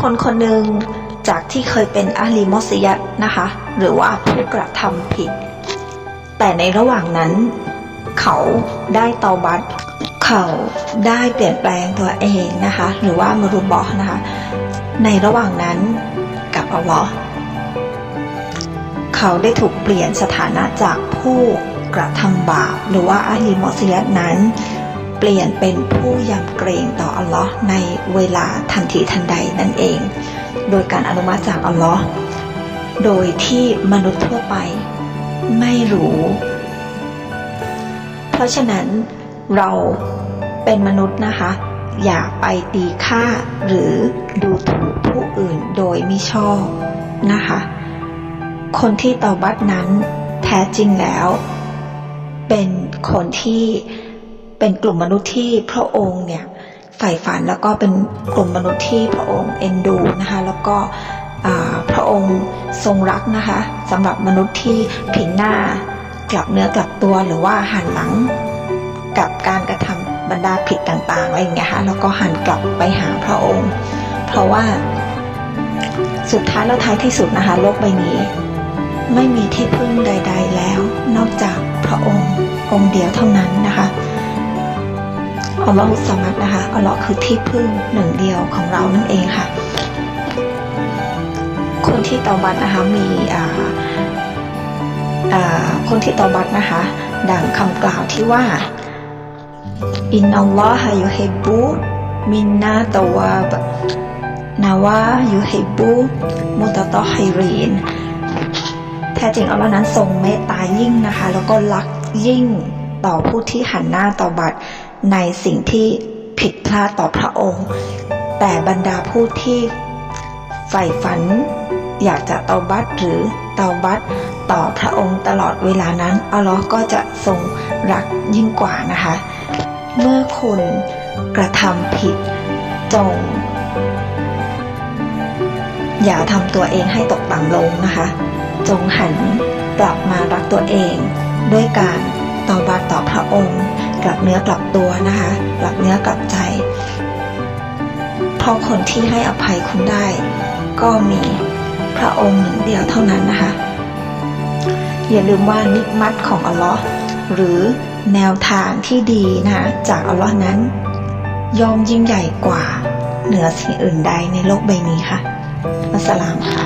คนคนหนึ่งจากที่เคยเป็นอาลีมอสยัตนะคะ หรือว่าผู้กระทำผิด แต่ในระหว่างนั้น เขาได้เตาบัตเขาได้เปลี่ยนแปลงตัวเองนะคะ หรือว่ามรุบอนะคะ ในระหว่างนั้นกับอัลลอเขาได้ถูกเปลี่ยนสถานะจากผู้กระทำบาปหรือว่าอาลีมอสยัตนั้น เปลี่ยนเป็นผู้ยำเกรงต่ออัลลอฮ์ในเวลาทันทีทันใดนั่นเอง โดยการอนุมัติจากอัลลอฮ์โดยที่มนุษย์ทั่วไปไม่รู้ เพราะฉะนั้นเราเป็นมนุษย์นะคะ อย่าไปตีค่าหรือดูถูกผู้อื่นโดยมิชอบนะคะ คนที่เตาบัตนั้นแท้จริงแล้ว เป็นคนที่ เป็นกลุ่มมนุษย์ที่พระองค์เนี่ยใฝ่ฝันแล้วก็เป็นกลุ่มมนุษย์ที่พระองค์เอ็นดูนะคะแล้วก็พระองค์ทรงรักนะคะสำหรับมนุษย์ที่ผินหน้ากลับเนื้อกลับตัวหรือว่าหันหลังกับการกระทำบรรดาผิดต่างๆอะไรอย่างเงี้ยค่ะแล้วก็หันกลับไปหาพระองค์ เพราะว่าสุดท้ายแล้วท้ายที่สุดนะคะโลกใบนี้ ไม่มีที่พึ่งใด ๆแล้ว นอกจากพระองค์องค์เดียวเท่านั้นนะ อัลลอฮุสมัดนะคะอัลลอฮ์คือที่พึ่งหนึ่งเดียวของเรานั่นเองค่ะ คนที่ตาบัตนะคะมีอ่าอ่าคนที่ตาบัตนะคะ ดังคำกล่าวที่ว่าอินนัลลอฮะยุฮิบบุมินนาตวาบนาวายุฮิบบุมุตตอฮิรีนแท้จริงอัลลอฮ์นั้นทรงเมตตายิ่งนะคะ แล้วก็รักยิ่งต่อผู้ที่หันหน้าต่อบัตร ในสิ่งที่ผิดพลาดต่อพระองค์ แต่บรรดาผู้ที่ใฝ่ฝัน อยากจะเตาบัตหรือเตาบัตต่อพระองค์ตลอดเวลานั้นอัลลอฮ์ก็จะทรงรักยิ่งกว่านะคะ เมื่อคุณกระทำผิดจง อย่าทำตัวเองให้ตกต่ำลงนะคะ จงหันกลับมารักตัวเองด้วยการ ต่อบาต่อพระองค์ กลับเนื้อกลับตัวนะคะ กลับเนื้อกลับใจ เพราะคนที่ให้อภัยคุณได้ ก็มีพระองค์หนึ่งเดียวเท่านั้นนะคะ อย่าลืมว่านิมัตของอัลลอฮ์หรือแนวทางที่ดีนะคะจากอัลลอฮ์นั้นยอมยิ่งใหญ่กว่าเหนือสิ่งอื่นใดในโลกใบนี้ค่ะอัสสลามค่ะ